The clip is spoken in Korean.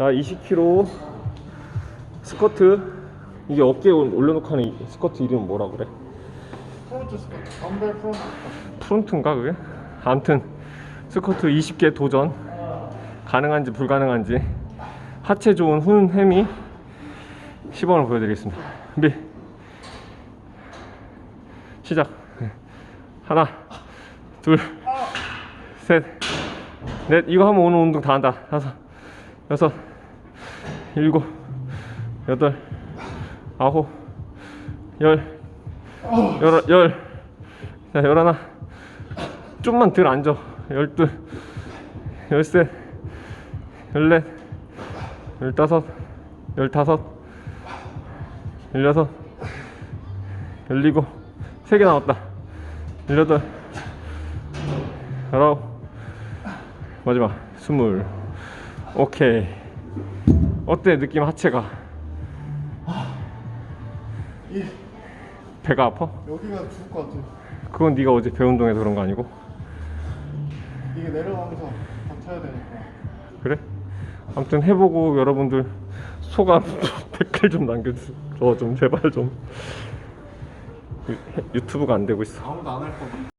자 20kg 스쿼트. 이게 어깨에 올- 올려놓고 하는 이 스쿼트 이름 뭐라 그래? 프론트 스쿼트. 덤벨 프론트 프론트인가 그게? 아무튼 스쿼트 20개 도전. 가능한지 불가능한지. 하체 좋은 훈 햄이 시범을 보여드리겠습니다. 준비. 시작. 하나 둘 셋 넷. 이거 하면 오늘 운동 다 한다. 다섯 여섯 일곱 여덟 아홉 열 열, 열, 자, 열하나, 좀만 덜 앉아. 열둘, 열셋, 열넷, 열다섯, 열다섯, 열여섯, 열일곱, 세 개 남았다. 열여덟, 열아홉, 마지막, 스물. 오케이. 어때, 느낌 하체가? 이 배가 아파? 여기가 죽을 것 같아 그건 네가 어제 배운 운동해서 그런 거 아니고? 이게 내려가면서 버텨야 되니까 그래? 아무튼 해보고 여러분들 소감 댓글 좀 남겨주세요. 좀 제발 좀 유- 유튜브가 안 되고 있어. 아무도 안 할 거야